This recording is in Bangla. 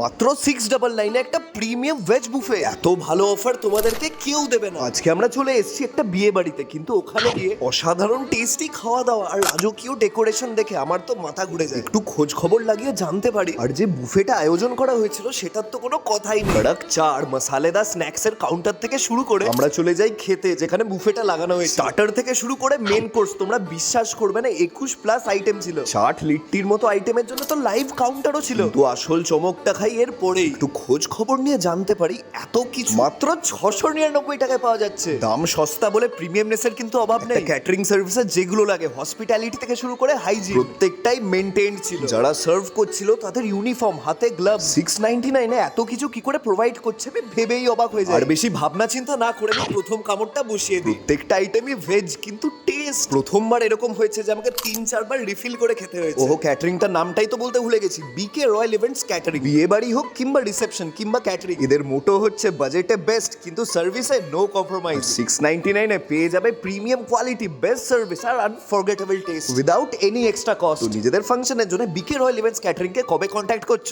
মাত্র সিক্স ডাবল নাইনে একটা প্রিমিয়াম ভেজ বুফে এত ভালো অফার তোমাদেরকে কেউ দেবে না। আজকে আমরা চলে এসেছি একটা বিয়ে বাড়িতে, কিন্তু ওখানে গিয়ে অসাধারণ টেস্টি খাওয়া দাওয়া আর রাজকীয় ডেকোরেশন দেখে আমার তো মাথা ঘুরে যায়। একটু খোঁজ খবর লাগিয়ে জানতে পারি। আর যে বুফেটা আয়োজন করা হয়েছিল, সেটার তো কোনো কথাই নেই। কড়ক চা আর মশালেদার স্ন্যাক্স এর কাউন্টার থেকে শুরু করে আমরা চলে যাই খেতে, যেখানে বুফেটা লাগানো হয়েছে। স্টার্টার থেকে শুরু করে মেন কোর্স তোমরা বিশ্বাস করবে না, একুশ প্লাস আইটেম ছিল। ষাট লিট্টির মতো আইটেমের জন্য তো লাইভ কাউন্টারও ছিল। তো আসল চমকটা খাই এর পরেই একটু খোঁজ খবর নিয়ে জানতে পারি এত কিছু মাত্র ছশো নিরানব্বই টাকায় পাওয়া যাচ্ছে। দাম সস্তা বলে প্রিমিয়ামনেসের কিন্তু অভাব নেই। ক্যাটারিং সার্ভিসে যেগুলো লাগে হসপিটালিটি থেকে শুরু করে হাইজিন প্রত্যেকটাই মেনটেন্ড ছিল। যারা সার্ভ করছিল তাদের ইউনিফর্ম হাতে গ্লাভ সিক্স নাইনটি নাইনে এত কিছু কি করে প্রোভাইড করছে আমি ভেবেই অবাক হয়ে যায় আর বেশি ভাবনা চিন্তা না করে আমি প্রথম কামড়টা বসিয়ে দিই। প্রত্যেকটা আইটেমই ভেজ কিন্তু টেস্ট প্রথমবার এরকম হয়েছে যে আমাকে তিন চারবার রিফিল করে খেতে হয়েছে। ওহো ক্যাটারিংটার নামটাই তো বলতে ভুলে গেছি। বিকে রয়্যাল ইভেন্টস ক্যাটারিং বিয়ে বাড়ি হোক কিংবা রিসেপশন কিংবা ক্যাটারিং এদের মোটো হচ্ছে বাজেটে বেস্ট কিন্তু সার্ভিসে নো কম্প্রোমাইজ সিক্স নাইনটি নাইনে পেয়ে যাবে প্রিমিয়াম কোয়ালিটি বেস্ট সার্ভিস আর unforgettable taste without any extra cost নিজেদের ফাংশনের জন্য বিকে রয়্যাল ইভেন্টস ক্যাটারিংকে কবে কন্ট্যাক্ট করছ?